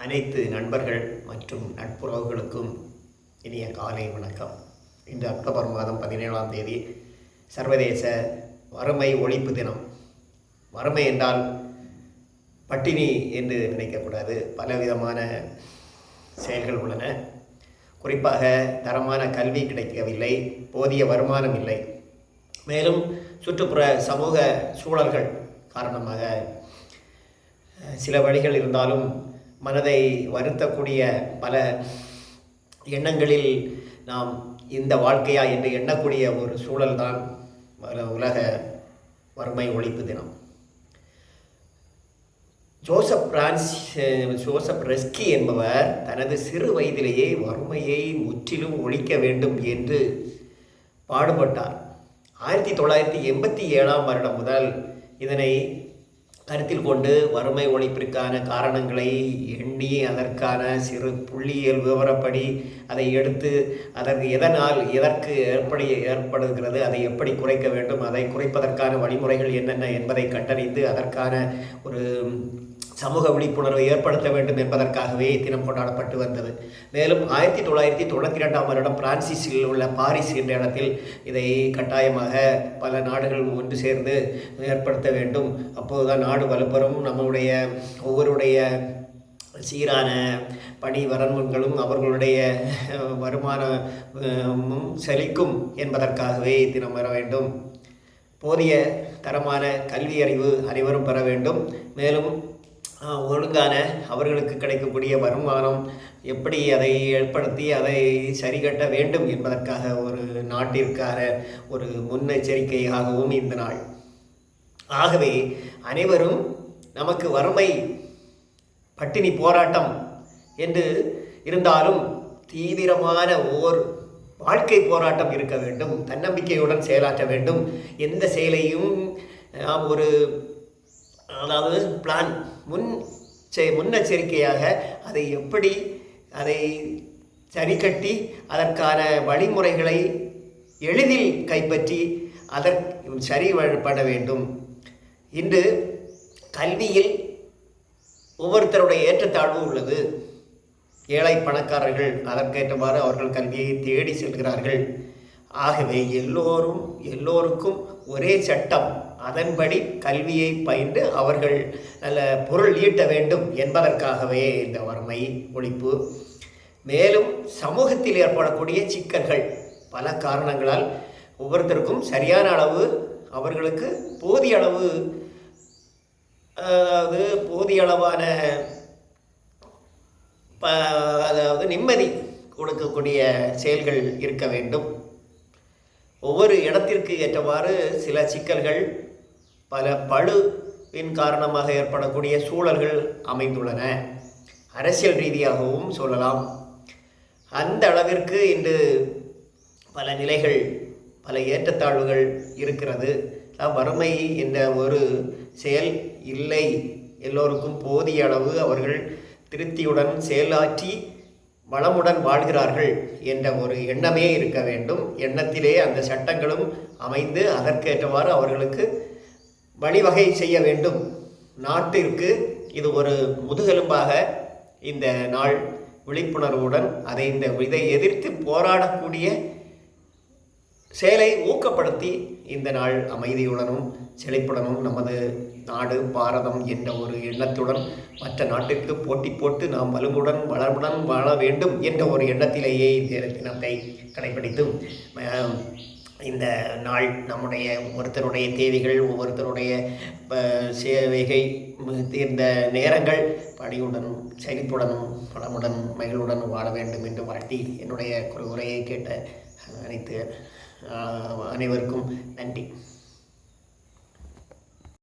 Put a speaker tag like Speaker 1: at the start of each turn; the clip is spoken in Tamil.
Speaker 1: அனைத்து நண்பர்கள் மற்றும் நட்புறவுகளுக்கும் இனிய காலை வணக்கம். இன்று அக்டோபர் மாதம் பதினேழாம் தேதி சர்வதேச வறுமை ஒழிப்பு தினம். வறுமை என்றால் பட்டினி என்று நினைக்கக்கூடாது. பலவிதமான செயல்கள் உள்ளன. குறிப்பாக தரமான கல்வி கிடைக்கவில்லை போதிய வருமானம் இல்லை. மேலும் சுற்றுப்புற சமூக சூழல்கள் காரணமாக சில வழிகள் இருந்தாலும் மனதை வருத்தக்கூடிய பல எண்ணங்களில் நாம் இந்த வாழ்க்கையா என்று எண்ணக்கூடிய ஒரு சூழல்தான் உலக வறுமை ஒழிப்பு தினம். ஜோசப் பிரான்ஸ் ஜோசப் ரெஸ்கி என்பவர் தனது சிறு வயதிலேயே வறுமையை முற்றிலும் ஒழிக்க வேண்டும் என்று பாடுபட்டார். ஆயிரத்தி தொள்ளாயிரத்தி எண்பத்தி ஏழாம் வருடம் முதல் இதனை கருத்தில் கொண்டு வறுமை ஒழிப்பிற்கான காரணங்களை எண்ணி அதற்கான சிறு புள்ளியியல் விவரப்படி அதை எடுத்து அதற்கு எதனால் எதற்கு ஏற்படி ஏற்படுகிறது அதை எப்படி குறைக்க வேண்டும் அதை குறைப்பதற்கான வழிமுறைகள் என்னென்ன என்பதை கண்டறிந்து அதற்கான ஒரு சமூக விழிப்புணர்வை ஏற்படுத்த வேண்டும் என்பதற்காகவே தினம் கொண்டாடப்பட்டு வந்தது. மேலும் ஆயிரத்தி தொள்ளாயிரத்தி தொண்ணூற்றி ரெண்டாம் வருடம் பிரான்சிஸில் உள்ள பாரிஸ் என்ற இடத்தில் இதை கட்டாயமாக பல நாடுகள் ஒன்று சேர்ந்து ஏற்படுத்த வேண்டும். அப்போதுதான் நாடு வலுப்பெறும். நம்முடைய ஒவ்வொருடைய சீரான பணி வரன்களும் அவர்களுடைய வருமானமும் செழிக்கும் என்பதற்காகவே தினம் வர வேண்டும். போதிய தரமான கல்வி அறிவு அனைவரும் பெற வேண்டும். மேலும் ஒழுங்கான அவர்களுக்கு கிடைக்கக்கூடிய வருமானம் எப்படி அதை ஏற்படுத்தி அதை சரிகட்ட வேண்டும் என்பதற்காக ஒரு நாட்டிற்கான ஒரு முன்னெச்சரிக்கையாகவும் இந்த நாள். ஆகவே அனைவரும் நமக்கு வறுமை பட்டினி போராட்டம் என்று இருந்தாலும் தீவிரமான ஓர் வாழ்க்கை போராட்டம் இருக்க வேண்டும் தன்னம்பிக்கையுடன் செயலாற்ற வேண்டும். எந்த செயலையும் நாம் ஒரு அதாவது பிளான் முன் செ- முன்னெச்சரிக்கையாக அதை எப்படி அதை சரிகட்டி அதற்கான வழிமுறைகளை எளிதில் கைப்பற்றி அதற்கு சரிபட வேண்டும். இன்று கல்வியில் ஒவ்வொருத்தருடைய ஏற்றத்தாழ்வு உள்ளது. ஏழை பணக்காரர்கள் அதற்கேற்றவாறு அவர்கள் கல்வியை தேடி செல்கிறார்கள். ஆகவே எல்லோரும் எல்லோருக்கும் ஒரே சட்டம். அதன்படி கல்வியை பயின்று அவர்கள் நல்ல பொருள் ஈட்ட வேண்டும் என்பதற்காகவே இந்த வறுமை ஒழிப்பு. மேலும் சமூகத்தில் ஏற்படக்கூடிய சிக்கல்கள் பல காரணங்களால் ஒவ்வொருத்தருக்கும் சரியான அளவு அவர்களுக்கு போதிய அளவு அதாவது போதிய அளவான ப அதாவது நிம்மதி கொடுக்கக்கூடிய செயல்கள் இருக்க வேண்டும். ஒவ்வொரு இடத்திற்கு ஏற்றவாறு சில சிக்கல்கள் பல பழுவின் காரணமாக ஏற்படக்கூடிய சூழல்கள் அமைந்துள்ளன. அரசியல் ரீதியாகவும் சொல்லலாம். அந்த அளவிற்கு இன்று பல நிலைகள் பல ஏற்றத்தாழ்வுகள் இருக்கிறது. வறுமை என்ற ஒரு செயல் இல்லை. எல்லோருக்கும் போதிய அளவு அவர்கள் திருப்தியுடன் செயலாற்றி வளமுடன் வாழ்கிறார்கள் என்ற ஒரு எண்ணமே இருக்க வேண்டும். எண்ணத்திலே அந்த சட்டங்களும் அமைந்து அதற்கேற்றவாறு அவர்களுக்கு வழிவகை செய்ய வேண்டும். நாட்டிற்கு இது ஒரு முதுகெலும்பாக இந்த நாள் விழிப்புணர்வுடன் அதை இந்த இதை எதிர்த்து போராடக்கூடிய செயலை ஊக்கப்படுத்தி இந்த நாள் அமைதியுடனும் செழிப்புடனும் நமது நாடு பாரதம் என்ற ஒரு எண்ணத்துடன் மற்ற நாட்டிற்கு போட்டி போட்டு நாம் வலுவுடன் வளமுடன் வாழ வேண்டும் என்ற ஒரு எண்ணத்திலேயே இந்த தினத்தை கடைபிடித்து இந்த நாள் நம்முடைய ஒவ்வொருத்தருடைய தேவைகள் ஒவ்வொருத்தருடைய சேவைகை தீர்ந்த நேரங்கள் பணியுடனும் செழிப்புடனும் வளமுடன் மகிழ்வுடன் வாழ வேண்டும் என்று வாழ்த்தி என்னுடைய ஒரு உரையை கேட்ட அனைத்து அனைவருக்கும் நன்றி.